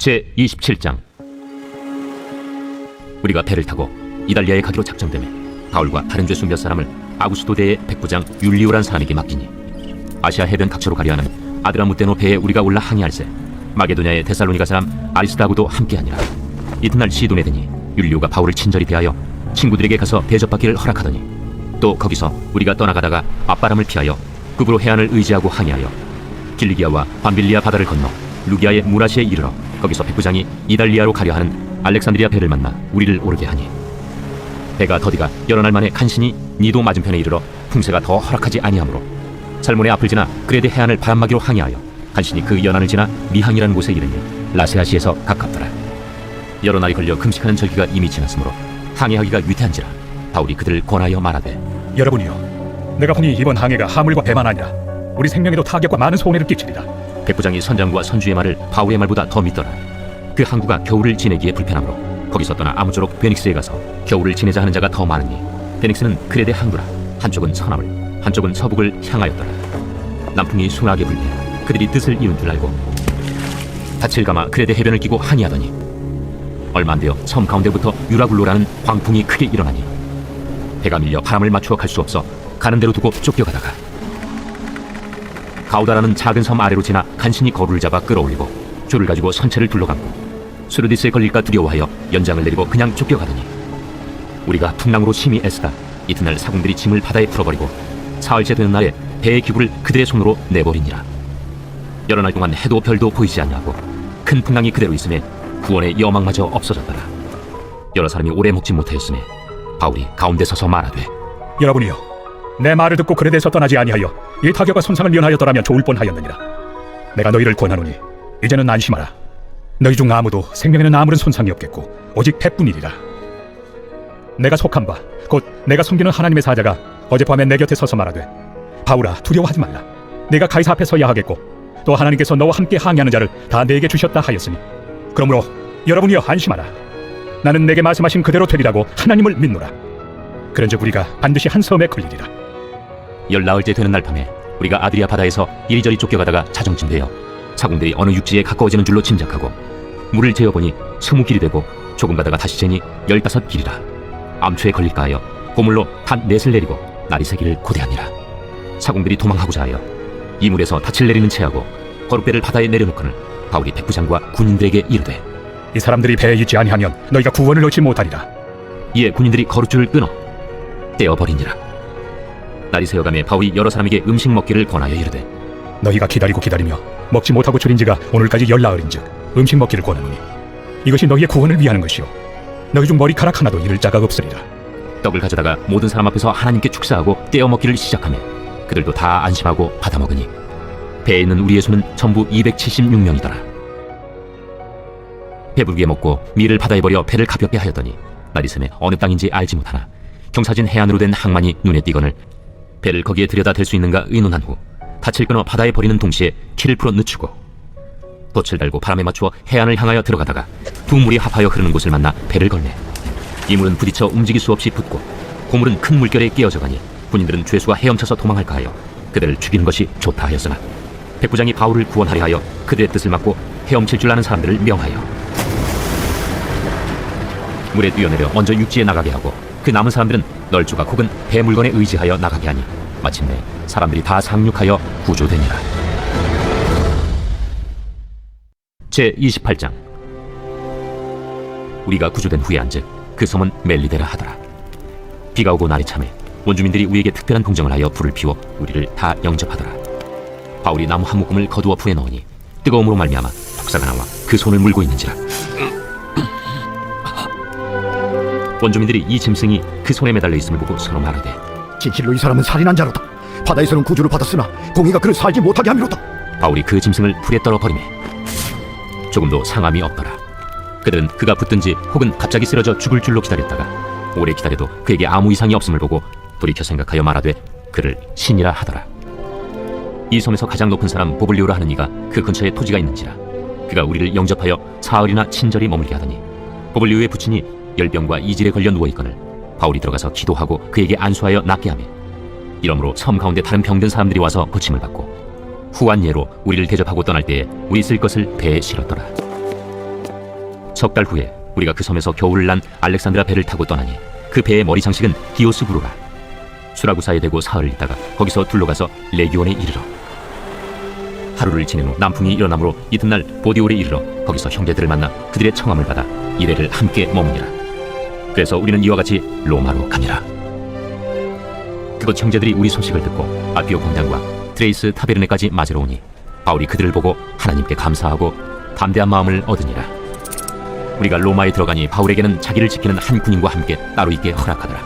제 27장. 우리가 배를 타고 이달리아에 가기로 작정되매 바울과 다른 죄수 몇 사람을 아구스도대의 백부장 율리오란 사람에게 맡기니 아시아 해변 각처로 가려 하는 아드라무테노 배에 우리가 올라 항해할세 마게도냐의 데살로니가 사람 아리스다하고도 함께하니라. 이튿날 시돈에 드니 율리오가 바울을 친절히 대하여 친구들에게 가서 대접받기를 허락하더니 또 거기서 우리가 떠나가다가 앞바람을 피하여 급으로 해안을 의지하고 항해하여 길리기아와 밤빌리아 바다를 건너 루기아의 무라시에 이르러 거기서 백부장이 이달리아로 가려 하는 알렉산드리아 배를 만나 우리를 오르게 하니 배가 더디가 여러 날 만에 간신히 니도 맞은편에 이르러 풍세가 더 허락하지 아니하므로 살몬의 앞을 지나 그레데 해안을 바람막이로 항해하여 간신히 그 연안을 지나 미항이라는 곳에 이르니 라세아시에서 가깝더라. 여러 날이 걸려 금식하는 절기가 이미 지났으므로 항해하기가 위태한지라 바울이 그들을 권하여 말하되 여러분이요 내가 보니 이번 항해가 하물과 배만 아니라 우리 생명에도 타격과 많은 손해를 끼치리다 백부장이 선장과 선주의 말을 바울의 말보다 더 믿더라. 그 항구가 겨울을 지내기에 불편하므로 거기서 떠나 아무쪼록 베닉스에 가서 겨울을 지내자 하는 자가 더 많으니 베닉스는 크레데 항구라 한쪽은 서남을 한쪽은 서북을 향하였더라. 남풍이 숭하게 불매 그들이 뜻을 이룬 줄 알고 닻을 감아 크레데 해변을 끼고 항해하더니 얼마 안 되어 섬 가운데부터 유라굴로라는 광풍이 크게 일어나니 배가 밀려 바람을 맞추어 갈 수 없어 가는 대로 두고 쫓겨가다가 가우다라는 작은 섬 아래로 지나 간신히 거루를 잡아 끌어올리고 줄을 가지고 선체를 둘러감고 수르디스에 걸릴까 두려워하여 연장을 내리고 그냥 쫓겨가더니 우리가 풍랑으로 심히 애쓰다. 이튿날 사공들이 짐을 바다에 풀어버리고 사흘째 되는 날에 배의 기구를 그들의 손으로 내버리니라. 여러 날 동안 해도 별도 보이지 않냐고 큰 풍랑이 그대로 있음에 구원의 여망마저 없어졌더라. 여러 사람이 오래 먹지 못하였음에 바울이 가운데 서서 말하되 여러분이요 내 말을 듣고 그레데에서 떠나지 아니하여 이 타격과 손상을 면하였더라면 좋을 뻔하였느니라. 내가 너희를 권하노니 이제는 안심하라. 너희 중 아무도 생명에는 아무런 손상이 없겠고 오직 배뿐이리라. 내가 속한 바 곧 내가 섬기는 하나님의 사자가 어젯밤에 내 곁에 서서 말하되 바울아 두려워하지 말라. 내가 가이사 앞에 서야 하겠고 또 하나님께서 너와 함께 항해하는 자를 다 내게 주셨다 하였으니 그러므로 여러분이여 안심하라. 나는 내게 말씀하신 그대로 되리라고 하나님을 믿노라. 그런즉 우리가 반드시 한 섬에 걸리리라 열나흘째 되는 날 밤에 우리가 아드리아 바다에서 이리저리 쫓겨가다가 자정쯤 되어 사공들이 어느 육지에 가까워지는 줄로 짐작하고 물을 재어보니 스무 길이 되고 조금 가다가 다시 재니 열다섯 길이라. 암초에 걸릴까 하여 고물로 단 넷을 내리고 날이 새기를 고대하니라. 사공들이 도망하고자 하여 이물에서 닻을 내리는 채하고 거룩배를 바다에 내려놓고는 바울이 백부장과 군인들에게 이르되 이 사람들이 배에 있지 아니하면 너희가 구원을 얻지 못하리라. 이에 군인들이 거룩줄을 끊어 떼어버리니라 날이 새어가매 바울이 여러 사람에게 음식 먹기를 권하여 이르되 너희가 기다리고 기다리며 먹지 못하고 줄인 지가 오늘까지 열나흘인즉 음식 먹기를 권하노니 이것이 너희의 구원을 위하는 것이요. 너희 중 머리카락 하나도 잃을 자가 없으리라. 떡을 가져다가 모든 사람 앞에서 하나님께 축사하고 떼어 먹기를 시작하며 그들도 다 안심하고 받아 먹으니 배에 있는 우리의 수는 전부 276명이더라. 배부르게 먹고 밀을 바다에 버려 배를 가볍게 하였더니 날이 새매 어느 땅인지 알지 못하나 경사진 해안으로 된 항만이 눈에 띄거늘 배를 거기에 들여다 댈 수 있는가 의논한 후 닻을 끊어 바다에 버리는 동시에 키를 풀어 늦추고 돛을 달고 바람에 맞추어 해안을 향하여 들어가다가 두 물이 합하여 흐르는 곳을 만나 배를 걸매 이 물은 부딪혀 움직일 수 없이 붙고 고물은 큰 물결에 끼어져 가니 군인들은 죄수가 헤엄쳐서 도망할까 하여 그들을 죽이는 것이 좋다 하였으나 백부장이 바울을 구원하려 하여 그들의 뜻을 막고 헤엄칠 줄 아는 사람들을 명하여 물에 뛰어내려 먼저 육지에 나가게 하고 그 남은 사람들은 널조각 혹은 배 물건에 의지하여 나가게 하니 마침내 사람들이 다 상륙하여 구조되니라. 제 28장. 우리가 구조된 후에 한즉 그 섬은 멜리데라 하더라. 비가 오고 날이 참해 원주민들이 우리에게 특별한 동정을 하여 불을 피워 우리를 다 영접하더라. 바울이 나무 한 묶음을 거두어 풀에 넣으니 뜨거움으로 말미암아 독사가 나와 그 손을 물고 있는지라 원주민들이 이 짐승이 그 손에 매달려 있음을 보고 서로 말하되 진실로 이 사람은 살인한 자로다. 바다에서는 구주를 받았으나 공의가 그를 살지 못하게 함이로다. 바울이 그 짐승을 풀에 떨어 버리매 조금도 상함이 없더라 그들은 그가 붙든지 혹은 갑자기 쓰러져 죽을 줄로 기다렸다가 오래 기다려도 그에게 아무 이상이 없음을 보고 돌이켜 생각하여 말하되 그를 신이라 하더라 이 섬에서 가장 높은 사람 보블리오라 하는 이가 그 근처에 토지가 있는지라 그가 우리를 영접하여 사흘이나 친절히 머물게 하더니 보블리오의 부친이 열병과 이질에 걸려 누워 있거늘 바울이 들어가서 기도하고 그에게 안수하여 낫게 하며 이러므로 섬 가운데 다른 병든 사람들이 와서 고침을 받고 후한 예로 우리를 대접하고 떠날 때에 우리 쓸 것을 배에 실었더라. 석 달 후에 우리가 그 섬에서 겨울을 난 알렉산드라 배를 타고 떠나니 그 배의 머리 장식은 디오스 부르라. 수라구사에 대고 사흘을 있다가 거기서 둘러가서 레기온에 이르러 하루를 지낸 후 남풍이 일어나므로 이튿날 보디올에 이르러 거기서 형제들을 만나 그들의 청함을 받아 이래를 함께 머무니라 그래서 우리는 이와 같이 로마로 가니라 그곳 형제들이 우리 소식을 듣고 아피오 공장과 트레이스 타베르네까지 맞으러 오니 바울이 그들을 보고 하나님께 감사하고 담대한 마음을 얻으니라. 우리가 로마에 들어가니 바울에게는 자기를 지키는 한 군인과 함께 따로 있게 허락하더라.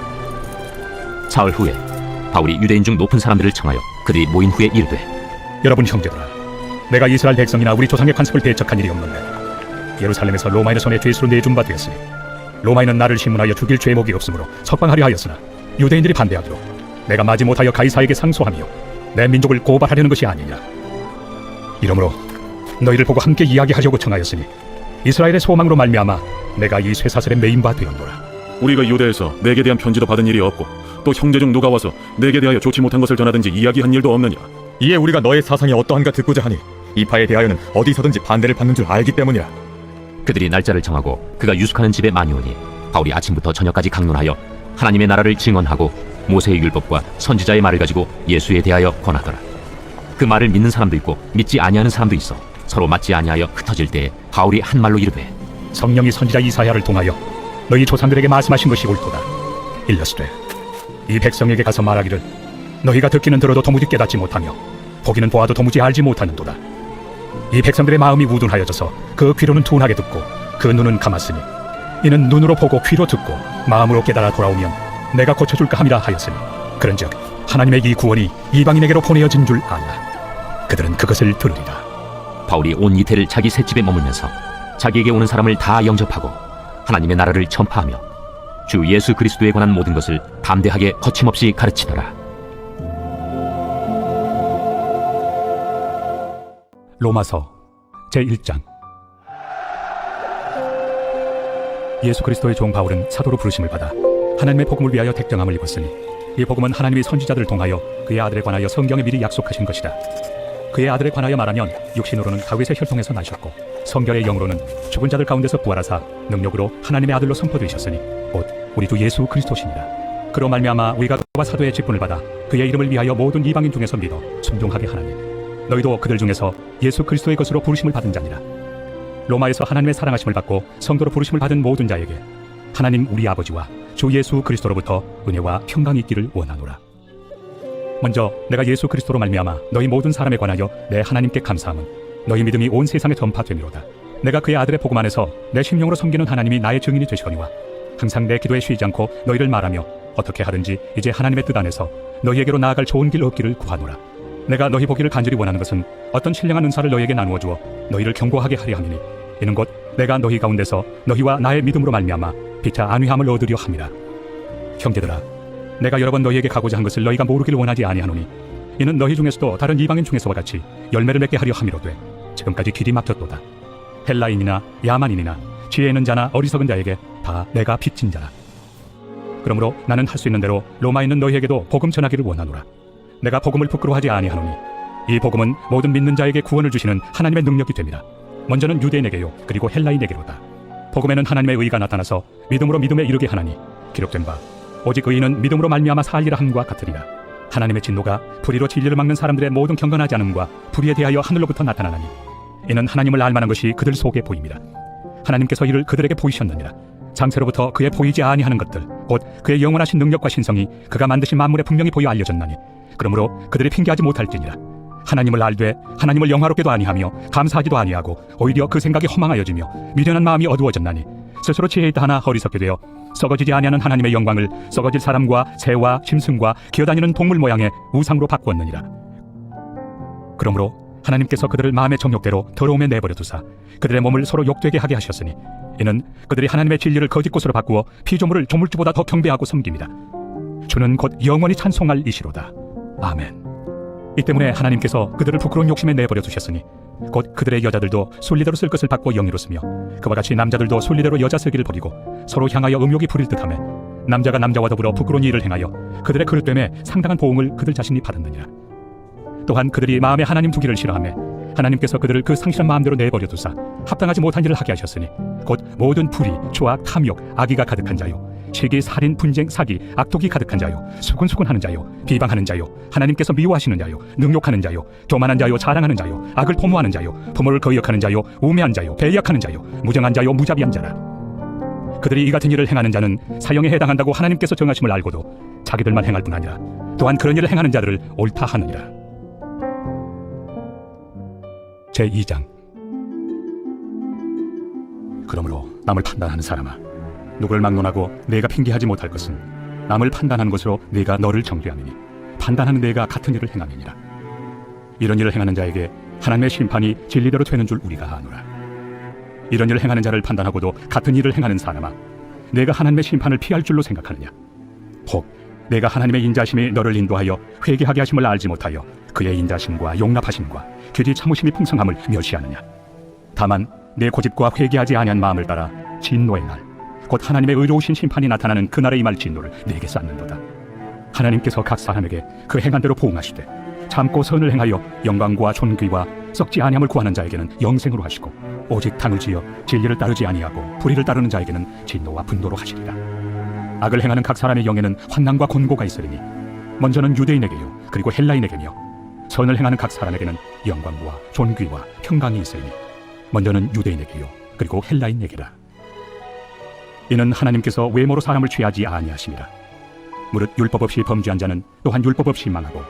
사흘 후에 바울이 유대인 중 높은 사람들을 청하여 그들이 모인 후에 이르되 여러분 형제들아 내가 이스라엘 백성이나 우리 조상의 관습을 배척한 일이 없는데 예루살렘에서 로마인의 손에 죄수로 내준 바 되었으니 로마인은 나를 신문하여 죽일 죄목이 없으므로 석방하려 하였으나 유대인들이 반대하기로 내가 마지 못하여 가이사에게 상소하며 내 민족을 고발하려는 것이 아니냐. 이러므로 너희를 보고 함께 이야기하려고 청하였으니 이스라엘의 소망으로 말미암아 내가 이 쇠사슬에 메인 바 되었노라. 우리가 유대에서 내게 대한 편지도 받은 일이 없고 또 형제 중 누가 와서 내게 대하여 좋지 못한 것을 전하든지 이야기한 일도 없느냐? 이에 우리가 너의 사상이 어떠한가 듣고자 하니 이 파에 대하여는 어디서든지 반대를 받는 줄 알기 때문이라 그들이 날짜를 정하고 그가 유숙하는 집에 많이 오니 바울이 아침부터 저녁까지 강론하여 하나님의 나라를 증언하고 모세의 율법과 선지자의 말을 가지고 예수에 대하여 권하더라. 그 말을 믿는 사람도 있고 믿지 아니하는 사람도 있어 서로 맞지 아니하여 흩어질 때에 바울이 한 말로 이르되 성령이 선지자 이사야를 통하여 너희 조상들에게 말씀하신 것이 옳도다. 일러스되 이 백성에게 가서 말하기를 너희가 듣기는 들어도 도무지 깨닫지 못하며 보기는 보아도 도무지 알지 못하는도다. 이 백성들의 마음이 우둔하여져서 그 귀로는 둔하게 듣고 그 눈은 감았으니 이는 눈으로 보고 귀로 듣고 마음으로 깨달아 돌아오면 내가 고쳐줄까 함이라 하였으니 그런즉 하나님의 이 구원이 이방인에게로 보내어진 줄 아나 그들은 그것을 들으리라. 바울이 온 이태를 자기 셋집에 머물면서 자기에게 오는 사람을 다 영접하고 하나님의 나라를 전파하며 주 예수 그리스도에 관한 모든 것을 담대하게 거침없이 가르치더라. 로마서 제1장 예수 그리스도의 종 바울은 사도로 부르심을 받아 하나님의 복음을 위하여 택정함을 입었으니 이 복음은 하나님이 선지자들을 통하여 그의 아들에 관하여 성경에 미리 약속하신 것이다. 그의 아들에 관하여 말하면 육신으로는 다윗의 혈통에서 나셨고 성결의 영으로는 죽은 자들 가운데서 부활하사 능력으로 하나님의 아들로 선포되셨으니 곧 우리 주 예수 그리스도시니라. 그로 말미암아 우리가 그와 사도의 직분을 받아 그의 이름을 위하여 모든 이방인 중에서 믿어 순종하게 하나니 너희도 그들 중에서 예수 그리스도의 것으로 부르심을 받은 자니라. 로마에서 하나님의 사랑하심을 받고 성도로 부르심을 받은 모든 자에게 하나님 우리 아버지와 주 예수 그리스도로부터 은혜와 평강이 있기를 원하노라. 먼저 내가 예수 그리스도로 말미암아 너희 모든 사람에 관하여 내 하나님께 감사함은 너희 믿음이 온 세상에 전파됨이로다. 내가 그의 아들의 복음 안에서 내 심령으로 섬기는 하나님이 나의 증인이 되시거니와 항상 내 기도에 쉬지 않고 너희를 말하며 어떻게 하든지 이제 하나님의 뜻 안에서 너희에게로 나아갈 좋은 길 얻기를 구하노라. 내가 너희 보기를 간절히 원하는 것은 어떤 신령한 은사를 너희에게 나누어 주어 너희를 경고하게 하려 함이니 이는 곧 내가 너희 가운데서 너희와 나의 믿음으로 말미암아 피차 안위함을 얻으려 함이라. 형제들아, 내가 여러 번 너희에게 가고자 한 것을 너희가 모르기를 원하지 아니하노니 이는 너희 중에서도 다른 이방인 중에서와 같이 열매를 맺게 하려 함이로되 지금까지 길이 막혔도다. 헬라인이나 야만인이나 지혜 있는 자나 어리석은 자에게 다 내가 빚진 자라. 그러므로 나는 할 수 있는 대로 로마에 있는 너희에게도 복음 전하기를 원하노라. 내가 복음을 부끄러워하지 아니하노니 이 복음은 모든 믿는 자에게 구원을 주시는 하나님의 능력이 됩니다. 먼저는 유대인에게요 그리고 헬라인에게로다. 복음에는 하나님의 의가 나타나서 믿음으로 믿음에 이르게 하나니 기록된 바 오직 의인은 믿음으로 말미암아 살리라 함과 같으리라. 하나님의 진노가 불의로 진리를 막는 사람들의 모든 경건하지 않음과 불의에 대하여 하늘로부터 나타나나니 이는 하나님을 알만한 것이 그들 속에 보입니다. 하나님께서 이를 그들에게 보이셨느니라. 장세로부터 그의 보이지 아니하는 것들 곧 그의 영원하신 능력과 신성이 그가 만드신 만물에 분명히 보여 알려졌나니 그러므로 그들이 핑계하지 못할지니라. 하나님을 알되 하나님을 영화롭게도 아니하며 감사하지도 아니하고 오히려 그 생각이 허망하여지며 미련한 마음이 어두워졌나니 스스로 지혜 있다 하나 허리석게 되어 썩어지지 아니하는 하나님의 영광을 썩어질 사람과 새와 짐승과 기어다니는 동물 모양의 우상으로 바꾸었느니라. 그러므로 하나님께서 그들을 마음의 정욕대로 더러움에 내버려 두사 그들의 몸을 서로 욕되게 하게 하셨으니 이는 그들이 하나님의 진리를 거짓 곳으로 바꾸어 피조물을 조물주보다 더 경배하고 섬깁니다. 주는 곧 영원히 찬송할 이시로다. 아멘. 이 때문에 하나님께서 그들을 부끄러운 욕심에 내버려 두셨으니 곧 그들의 여자들도 순리대로 쓸 것을 받고 영예로 쓰며 그와 같이 남자들도 순리대로 여자 쓰기를 버리고 서로 향하여 음욕이 부릴 듯하며 남자가 남자와 더불어 부끄러운 일을 행하여 그들의 그릇됨에 상당한 보응을 그들 자신이 받았느니라 또한 그들이 마음에 하나님 두기를 싫어하며 하나님께서 그들을 그 상실한 마음대로 내버려 두사 합당하지 못한 일을 하게 하셨으니 곧 모든 불의, 추악, 탐욕, 악의가 가득한 자요 시기, 살인, 분쟁, 사기, 악독이 가득한 자요 수군수군하는 자요 비방하는 자요 하나님께서 미워하시는 자요 능욕하는 자요 교만한 자요 자랑하는 자요 악을 포모하는 자요 부모를 거역하는 자요 우매한 자요 배약하는 자요 무정한 자요 무자비한 자라 그들이 이 같은 일을 행하는 자는 사형에 해당한다고 하나님께서 정하심을 알고도 자기들만 행할 뿐 아니라 또한 그런 일을 행하는 자들을 옳다 하느니라. 제 2장 그러므로 남을 판단하는 사람아 누구를 막론하고 내가 핑계하지 못할 것은 남을 판단하는 것으로 내가 너를 정죄하느니 판단하는 내가 같은 일을 행함이니라. 이런 일을 행하는 자에게 하나님의 심판이 진리대로 되는 줄 우리가 아노라. 이런 일을 행하는 자를 판단하고도 같은 일을 행하는 사람아 내가 하나님의 심판을 피할 줄로 생각하느냐? 혹 내가 하나님의 인자심이 너를 인도하여 회개하게 하심을 알지 못하여 그의 인자심과 용납하심과 규지 참으심이 풍성함을 멸시하느냐? 다만 내 고집과 회개하지 아니한 마음을 따라 진노의 날 곧 하나님의 의로우신 심판이 나타나는 그날에 임할 진노를 내게 쌓는도다. 하나님께서 각 사람에게 그 행한 대로 보응하시되 참고 선을 행하여 영광과 존귀와 썩지 아니함을 구하는 자에게는 영생으로 하시고 오직 당을 지어 진리를 따르지 아니하고 불의를 따르는 자에게는 진노와 분노로 하시리라. 악을 행하는 각 사람의 영에는 환난과 곤고가 있으리니 먼저는 유대인에게요 그리고 헬라인에게며 선을 행하는 각 사람에게는 영광과 존귀와 평강이 있으리니 먼저는 유대인에게요 그리고 헬라인에게라 이는 하나님께서 외모로 사람을 취하지 아니하심이라 무릇 율법 없이 범죄한 자는 또한 율법 없이 망하고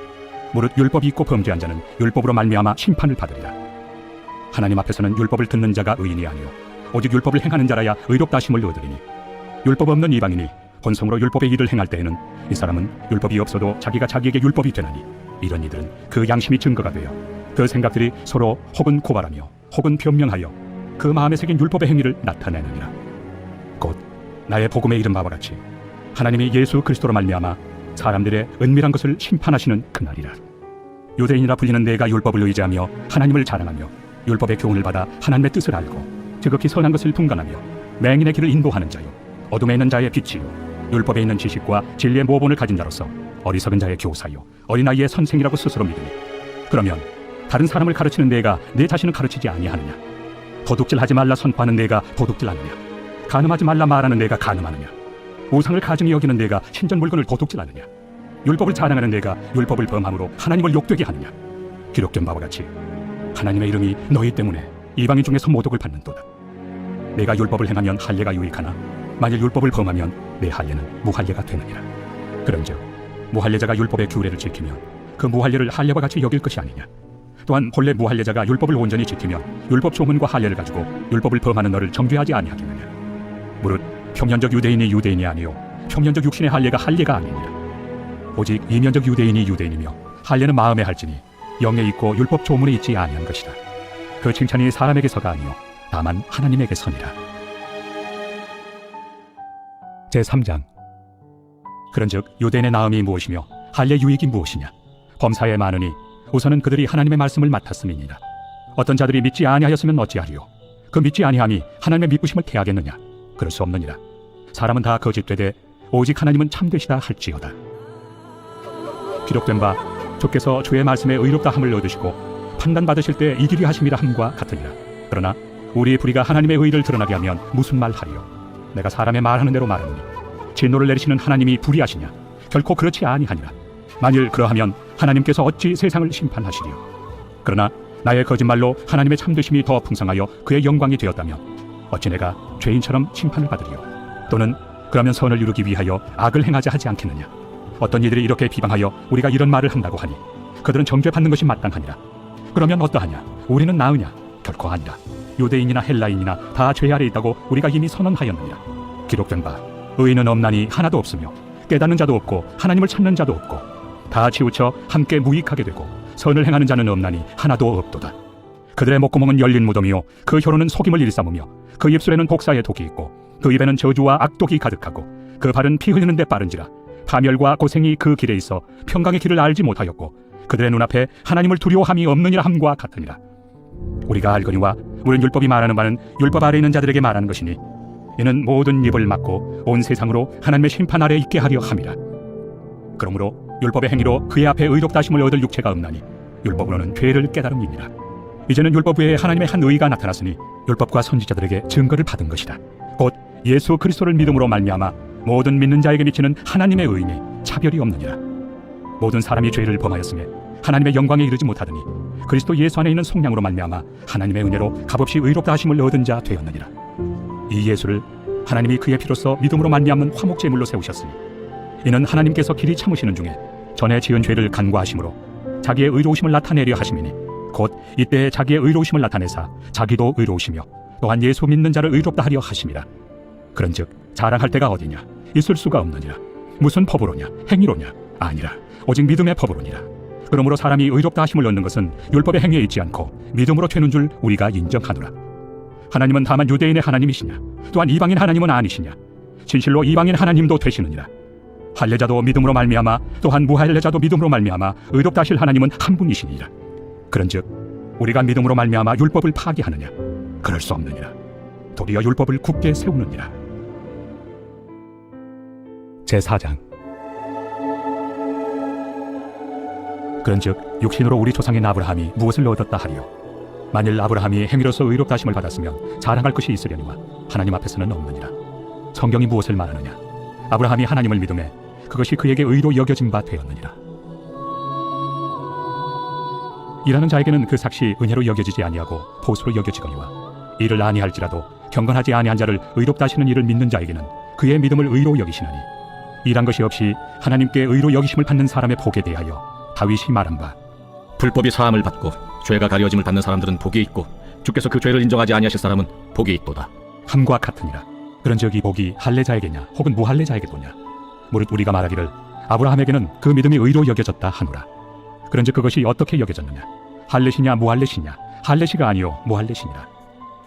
무릇 율법이 있고 범죄한 자는 율법으로 말미암아 심판을 받으리라. 하나님 앞에서는 율법을 듣는 자가 의인이 아니요 오직 율법을 행하는 자라야 의롭다 하심을 얻으리니. 율법 없는 이방인이 본성으로 율법의 일을 행할 때에는 이 사람은 율법이 없어도 자기가 자기에게 율법이 되나니 이런 이들은 그 양심이 증거가 되어 그 생각들이 서로 혹은 고발하며 혹은 변명하여 그 마음에 새긴 율법의 행위를 나타내느니라. 곧 나의 복음의 이름 바와 같이 하나님이 예수 그리스도로 말미암아 사람들의 은밀한 것을 심판하시는 그날이라. 유대인이라 불리는 내가 율법을 의지하며 하나님을 자랑하며 율법의 교훈을 받아 하나님의 뜻을 알고 지극히 선한 것을 분간하며 맹인의 길을 인도하는 자요. 어둠에 있는 자의 빛이요. 율법에 있는 지식과 진리의 모본을 가진 자로서 어리석은 자의 교사요. 어린아이의 선생이라고 스스로 믿으니. 그러면 다른 사람을 가르치는 내가 내 자신을 가르치지 아니하느냐? 도둑질하지 말라 선포하는 내가 도둑질하느냐 간음하지 말라 말하는 내가 간음하느냐? 우상을 가증히 여기는 내가 신전 물건을 도둑질하느냐? 율법을 자랑하는 내가 율법을 범함으로 하나님을 욕되게 하느냐? 기록된 바와 같이 하나님의 이름이 너희 때문에 이방인 중에서 모독을 받는도다. 내가 율법을 행하면 할례가 유익하나? 만일 율법을 범하면 내 할례는 무할례가 되느니라. 그런즉 무할례자가 율법의 규례를 지키면 그 무할례를 할례와 같이 여길 것이 아니냐? 또한 본래 무할례자가 율법을 온전히 지키면 율법 조문과 할례를 가지고 율법을 범하는 너를 정죄하지 아니하겠느냐 무릇 평년적 유대인이 유대인이 아니요 평년적 육신의 할례가 할례가 아니니라. 오직 이면적 유대인이 유대인이며 할례는 마음에 할지니 영에 있고 율법 조문에 있지 아니한 것이라. 그 칭찬이 사람에게서가 아니요 다만 하나님에게서니라. 제 3장. 그런즉 유대인의 나음이 무엇이며 할례 유익이 무엇이냐? 범사에 많으니 우선은 그들이 하나님의 말씀을 맡았음이니라. 어떤 자들이 믿지 아니하였으면 어찌하리요? 그 믿지 아니함이 하나님의 믿으심을 패하겠느냐 그럴 수 없느니라. 사람은 다 거짓되되 오직 하나님은 참되시다 할지어다. 기록된 바 주께서 주의 말씀에 의롭다 함을 얻으시고 판단 받으실 때 이기리 하심이라 함과 같으니라. 그러나 우리의 불의가 하나님의 의를 드러나게 하면 무슨 말 하리요? 내가 사람의 말하는 대로 말하노니 진노를 내리시는 하나님이 불의하시냐? 결코 그렇지 아니하니라. 만일 그러하면 하나님께서 어찌 세상을 심판하시리요? 그러나 나의 거짓말로 하나님의 참되심이 더 풍성하여 그의 영광이 되었다면 어찌 내가 죄인처럼 심판을 받으리요? 또는 그러면 선을 이루기 위하여 악을 행하자 하지 않겠느냐? 어떤 이들이 이렇게 비방하여 우리가 이런 말을 한다고 하니 그들은 정죄받는 것이 마땅하니라. 그러면 어떠하냐? 우리는 나으냐? 결코 아니라. 유대인이나 헬라인이나 다 죄 아래 있다고 우리가 이미 선언하였느니라. 기록된 바 의인은 없나니 하나도 없으며 깨닫는 자도 없고 하나님을 찾는 자도 없고 다 치우쳐 함께 무익하게 되고 선을 행하는 자는 없나니 하나도 없도다 그들의 목구멍은 열린 무덤이요. 그 혀로는 속임을 일삼으며 그 입술에는 복사의 독이 있고 그 입에는 저주와 악독이 가득하고 그 발은 피 흘리는 데 빠른지라 파멸과 고생이 그 길에 있어 평강의 길을 알지 못하였고 그들의 눈앞에 하나님을 두려워함이 없느니라 함과 같으니라. 우리가 알거니와 우리는 율법이 말하는 바는 율법 아래 있는 자들에게 말하는 것이니 이는 모든 입을 막고 온 세상으로 하나님의 심판 아래 있게 하려 함이라. 그러므로 율법의 행위로 그의 앞에 의롭다 하심을 얻을 육체가 없나니 율법으로는 죄를 깨달음이니라 이제는 율법 외에 하나님의 한 의가 나타났으니 율법과 선지자들에게 증거를 받은 것이다. 곧 예수 그리스도를 믿음으로 말미암아 모든 믿는 자에게 미치는 하나님의 의임이 차별이 없느니라. 모든 사람이 죄를 범하였음에 하나님의 영광에 이르지 못하더니 그리스도 예수 안에 있는 속량으로 말미암아 하나님의 은혜로 값없이 의롭다 하심을 얻은 자 되었느니라. 이 예수를 하나님이 그의 피로써 믿음으로 말미암는 화목 제물로 세우셨으니 이는 하나님께서 길이 참으시는 중에 전에 지은 죄를 간과하심으로 자기의 의로우심을 나타내려 하심이니 곧 이때 자기의 의로우심을 나타내사 자기도 의로우시며 또한 예수 믿는 자를 의롭다 하려 하심이라 그런즉 자랑할 때가 어디냐? 있을 수가 없느니라. 무슨 법으로냐? 행위로냐? 아니라 오직 믿음의 법으로니라. 그러므로 사람이 의롭다 하심을 얻는 것은 율법의 행위에 있지 않고 믿음으로 되는 줄 우리가 인정하노라. 하나님은 다만 유대인의 하나님이시냐? 또한 이방인 하나님은 아니시냐? 진실로 이방인 하나님도 되시느니라. 할례자도 믿음으로 말미암아 또한 무할례자도 믿음으로 말미암아 의롭다 하실 하나님은 한 분이시니라 그런즉 우리가 믿음으로 말미암아 율법을 파기하느냐? 그럴 수 없느니라. 도리어 율법을 굳게 세우느니라. 제 4장. 그런즉 육신으로 우리 조상인 아브라함이 무엇을 얻었다 하리요? 만일 아브라함이 행위로서 의롭다 하심을 받았으면 자랑할 것이 있으려니와 하나님 앞에서는 없느니라. 성경이 무엇을 말하느냐? 아브라함이 하나님을 믿음에 그것이 그에게 의로 여겨진 바 되었느니라 일하는 자에게는 그 삭시 은혜로 여겨지지 아니하고 보수로 여겨지거니와 이를 아니할지라도 경건하지 아니한 자를 의롭다 하시는 이를 믿는 자에게는 그의 믿음을 의로 여기시나니 일한 것이 없이 하나님께 의로 여기심을 받는 사람의 복에 대하여 다윗이 말한 바. 불법이 사함을 받고 죄가 가려짐을 받는 사람들은 복이 있고 주께서 그 죄를 인정하지 아니하실 사람은 복이 있도다. 함과 같으니라. 그런즉 이 복이 할례자에게냐 혹은 무할례자에게도냐? 무릇 우리가 말하기를 아브라함에게는 그 믿음이 의로 여겨졌다 하노라 그런즉 그것이 어떻게 여겨졌느냐? 할례시냐 무할례시냐? 할례시가 아니요 무할례시니라.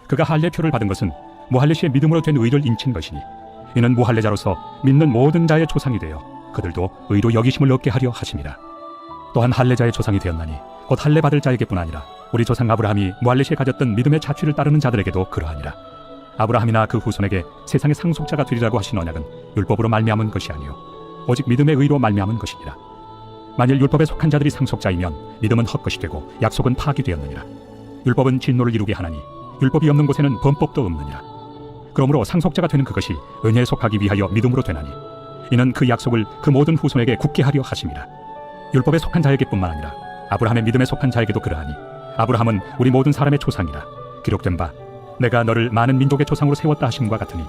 그가 할례표를 받은 것은 무할례시의 믿음으로 된 의를 인친 것이니 이는 무할례자로서 믿는 모든 자의 조상이 되어 그들도 의로 여기심을 얻게 하려 하심이라. 또한 할례자의 조상이 되었나니 곧 할례 받을 자에게뿐 아니라 우리 조상 아브라함이 무할례시에 가졌던 믿음의 자취를 따르는 자들에게도 그러하니라. 아브라함이나 그 후손에게 세상의 상속자가 되리라고 하신 언약은 율법으로 말미암은 것이 아니요 오직 믿음의 의로 말미암은 것이니라 만일 율법에 속한 자들이 상속자이면 믿음은 헛것이 되고 약속은 파기되었느니라. 율법은 진노를 이루게 하나니 율법이 없는 곳에는 범법도 없느니라. 그러므로 상속자가 되는 그것이 은혜에 속하기 위하여 믿음으로 되나니 이는 그 약속을 그 모든 후손에게 굳게 하려 하심이라. 율법에 속한 자에게뿐만 아니라 아브라함의 믿음에 속한 자에게도 그러하니 아브라함은 우리 모든 사람의 조상이라. 기록된 바 내가 너를 많은 민족의 조상으로 세웠다 하심과 같으니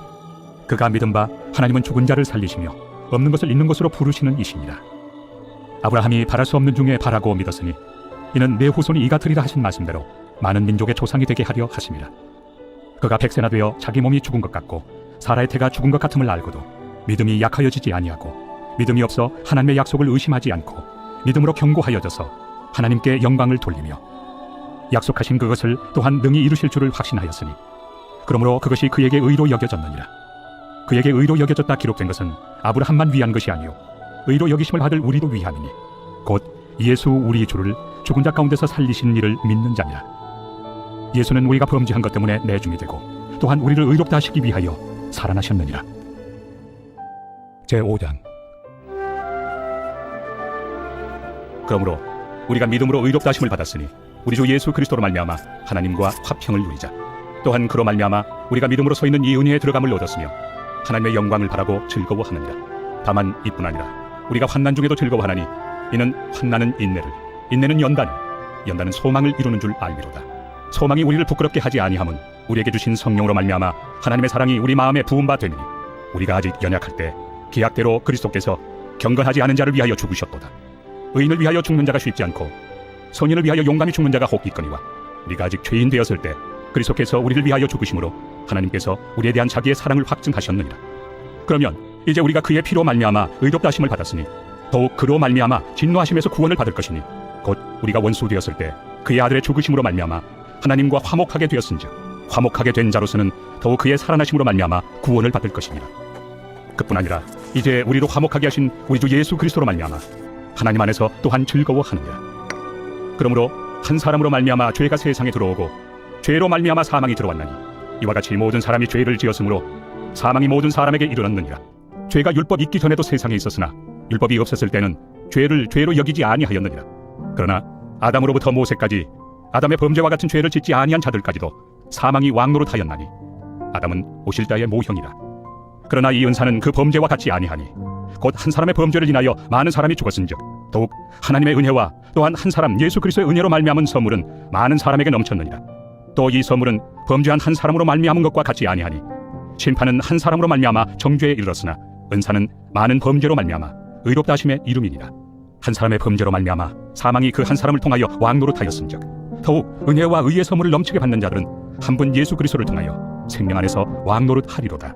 그가 믿은 바 하나님은 죽은 자를 살리시며 없는 것을 있는 것으로 부르시는 이시니라 아브라함이 바랄 수 없는 중에 바라고 믿었으니 이는 내 후손이 이가 되리라 하신 말씀대로 많은 민족의 조상이 되게 하려 하심이라 그가 백세나 되어 자기 몸이 죽은 것 같고 사라의 태가 죽은 것 같음을 알고도 믿음이 약하여지지 아니하고 믿음이 없어 하나님의 약속을 의심하지 않고 믿음으로 견고하여져서 하나님께 영광을 돌리며 약속하신 그것을 또한 능히 이루실 줄을 확신하였으니 그러므로 그것이 그에게 의로 여겨졌느니라. 그에게 의로 여겨졌다 기록된 것은 아브라함만 위한 것이 아니요 의로 여기심을 받을 우리도 위함이니 곧 예수 우리 주를 죽은 자 가운데서 살리신 이를 믿는 자니라. 예수는 우리가 범죄한 것 때문에 내중이 되고 또한 우리를 의롭다 하시기 위하여 살아나셨느니라. 제 5장. 그러므로 우리가 믿음으로 의롭다 하심을 받았으니 우리 주 예수 그리스도로 말미암아 하나님과 화평을 누리자. 또한 그로 말미암아 우리가 믿음으로 서 있는 이 은혜에 들어감을 얻었으며 하나님의 영광을 바라고 즐거워하느니라. 다만 이뿐 아니라 우리가 환난 중에도 즐거워하나니 이는 환난은 인내를 인내는 연단을 연단은 소망을 이루는 줄 알미로다. 소망이 우리를 부끄럽게 하지 아니함은 우리에게 주신 성령으로 말미암아 하나님의 사랑이 우리 마음에 부은 바 되니 우리가 아직 연약할 때 계약대로 그리스도께서 경건하지 않은 자를 위하여 죽으셨도다. 의인을 위하여 죽는 자가 쉽지 않고 선인을 위하여 용감히 죽는 자가 혹 있거니와 우리가 아직 죄인 되었을 때 그리스도께서 우리를 위하여 죽으심으로 하나님께서 우리에 대한 자기의 사랑을 확증하셨느니라. 그러면 이제 우리가 그의 피로 말미암아 의롭다 하심을 받았으니 더욱 그로 말미암아 진노하심에서 구원을 받을 것이니 곧 우리가 원수 되었을 때 그의 아들의 죽으심으로 말미암아 하나님과 화목하게 되었은즉 화목하게 된 자로서는 더욱 그의 살아나심으로 말미암아 구원을 받을 것이니라 그뿐 아니라 이제 우리로 화목하게 하신 우리 주 예수 그리스도로 말미암아 하나님 안에서 또한 즐거워하느니라. 그러므로 한 사람으로 말미암아 죄가 세상에 들어오고 죄로 말미암아 사망이 들어왔나니 이와 같이 모든 사람이 죄를 지었으므로 사망이 모든 사람에게 이르렀느니라 죄가 율법 있기 전에도 세상에 있었으나 율법이 없었을 때는 죄를 죄로 여기지 아니하였느니라. 그러나 아담으로부터 모세까지 아담의 범죄와 같은 죄를 짓지 아니한 자들까지도 사망이 왕노릇하였나니 아담은 오실다의 모형이라. 그러나 이 은사는 그 범죄와 같지 아니하니 곧 한 사람의 범죄를 인하여 많은 사람이 죽었은즉 더욱 하나님의 은혜와 또한 한 사람 예수 그리스도의 은혜로 말미암은 선물은 많은 사람에게 넘쳤느니라. 또 이 선물은 범죄한 한 사람으로 말미암은 것과 같지 아니하니 심판은 한 사람으로 말미암아 정죄에 이르렀으나 은사는 많은 범죄로 말미암아 의롭다 하심의 이름이니라. 한 사람의 범죄로 말미암아 사망이 그 한 사람을 통하여 왕노릇하였은즉 더욱 은혜와 의의 선물을 넘치게 받는 자들은 한 분 예수 그리스도를 통하여 생명 안에서 왕노릇하리로다.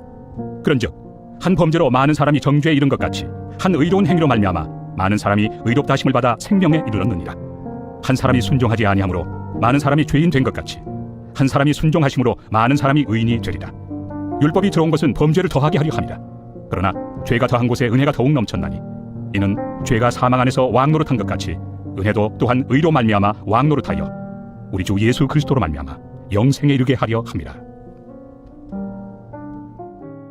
그런즉 한 범죄로 많은 사람이 정죄에 이른 것 같이 한 의로운 행위로 말미암아 많은 사람이 의롭다 하심을 받아 생명에 이르렀느니라. 한 사람이 순종하지 아니하므로 많은 사람이 죄인 된 것 같이 한 사람이 순종하심으로 많은 사람이 의인이 되리라. 율법이 들어온 것은 범죄를 더하게 하려 함이라 그러나 죄가 더한 곳에 은혜가 더욱 넘쳤나니 이는 죄가 사망 안에서 왕노릇한 것 같이 은혜도 또한 의로 말미암아 왕노릇하여 우리 주 예수 그리스도로 말미암아 영생에 이르게 하려 함이라